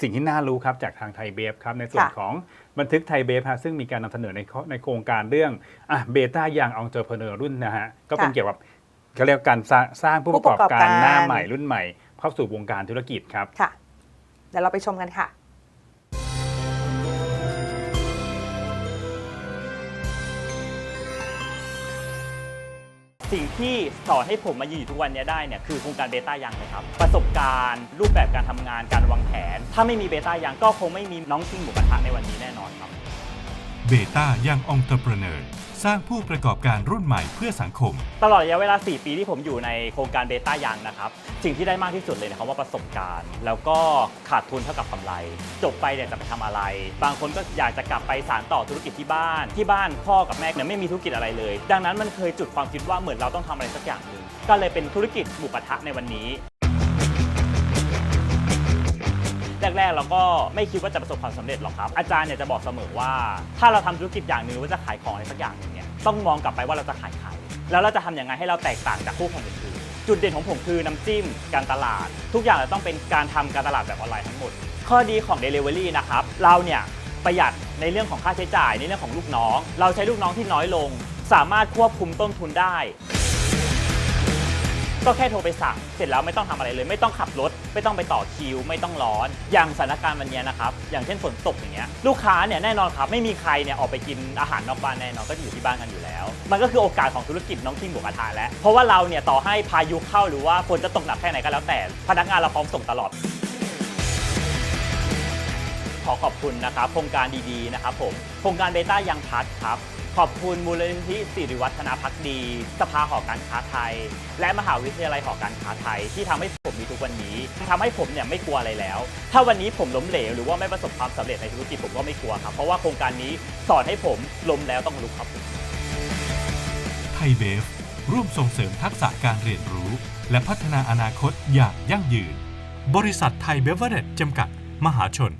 สิ่งที่น่ารู้ครับจากทางไทยเบฟครับในส่วนค่ะของบันทึกไทยเบฟฮะซึ่งมีการนำเสนอในข้อในโครงการเรื่องอะเบต้ายังองเจอร์เพเนอร์รุ่นนะฮะก็เป็นค่ะเกี่ยวกับเขาเรียกว่าการสร้างสร้างผู้ผู้ประกอบประกอบการหน้าการใหม่รุ่นใหม่เข้าสู่วงการธุรกิจครับค่ะเดี๋ยวเราไปชมกันค่ะ สิ่งที่สอนให้ผมมายืนอยู่ทุกวันนี้ได้เนี่ยคือโครงการเบต้ายังเลยครับ ประสบการณ์ รูปแบบการทำงานการวางแผน ถ้าไม่มีเบต้ายังก็คงไม่มีน้องชิงหมูกระทะในวันนี้แน่นอน เบต้ายังองเตอร์เพเนอร์สร้างผู้ประกอบการรุ่นใหม่เพื่อสังคม ตลอดระยะเวลา 4 ปีที่ผมอยู่ในโครงการเบต้ายังนะครับ สิ่งที่ได้มากที่สุดเลยนะครับว่าประสบการณ์ แล้วก็ขาดทุนเท่ากับกำไร จบไปเนี่ยจะไปทำอะไร บางคนก็อยากจะกลับไปสานต่อธุรกิจที่บ้าน ที่บ้านพ่อกับแม่เนี่ยไม่มีธุรกิจอะไรเลย ดังนั้นมันเคยจุดความคิดว่าเหมือนเราต้องทำอะไรสักอย่างหนึ่งก็เลยเป็นธุรกิจหมูกระทะในวันนี้ แรกๆเราก็ไม่คิดว่าจะประสบความสำเร็จหรอกครับ อาจารย์เนี่ยจะบอกเสมอว่า ถ้าเราทำธุรกิจอย่างหนึ่งหรือว่าจะขายของอะไรสักอย่างหนึ่งเนี่ยต้องมองกลับไปว่าเราจะขายใครแล้วเราจะทำยังไงให้เราแตกต่างจากคู่แข่งอื่นจุดเด่นของผมคือน้ำจิ้มการตลาด ทุกอย่างเราต้องเป็นการทำการตลาดแบบออนไลน์ทั้งหมด ข้อดีของ Delivery นะครับเราเนี่ยประหยัดในเรื่องของค่าใช้จ่ายในเรื่องของลูกน้อง เราใช้ลูกน้องที่น้อยลง สามารถควบคุมต้นทุนได้ ก็แค่โทรไปสั่งเสร็จแล้วไม่ต้องทำอะไรเลย ไม่ต้องขับรถ ไม่ต้องไปต่อคิว ไม่ต้องร้อน อย่างสถานการณ์วันนี้นะครับอย่างเช่นฝนตกอย่างเงี้ยลูกค้าเนี่ยแน่นอนครับไม่มีใครเนี่ยออกไปกินอาหารนอกบ้านแน่นอนก็อยู่ที่บ้านกันอยู่แล้ว มันก็คือโอกาสของธุรกิจน้องทิ้งหมูกระทะแล้วเพราะว่าเราเนี่ยต่อให้พายุเข้าหรือว่าฝนจะตกหนักแค่ไหนก็แล้วแต่ พนักงานเราพร้อมส่งตลอด ขอขอบคุณนะครับโครงการดีๆนะครับผมโครงการเบต้ายังพัดครับ ขอบคุณมูลนิธิสิริวัฒนาพักดี สภาหอการค้าไทย และมหาวิทยาลัยหอการค้าไทย ที่ทำให้ผมมีทุกวันนี้ทำให้ผมเนี่ยไม่กลัวอะไรแล้ว ถ้าวันนี้ผมล้มเหลวหรือว่าไม่ประสบความสำเร็จในธุรกิจผมก็ไม่กลัวครับ เพราะว่าโครงการนี้สอนให้ผมล้มแล้วต้องลุกครับไทยเบฟร่วมส่งเสริมทักษะการเรียนรู้ และพัฒนาอนาคตอย่างยั่งยืน บริษัทไทยเบเวอร์เรจจำกัด มหาชน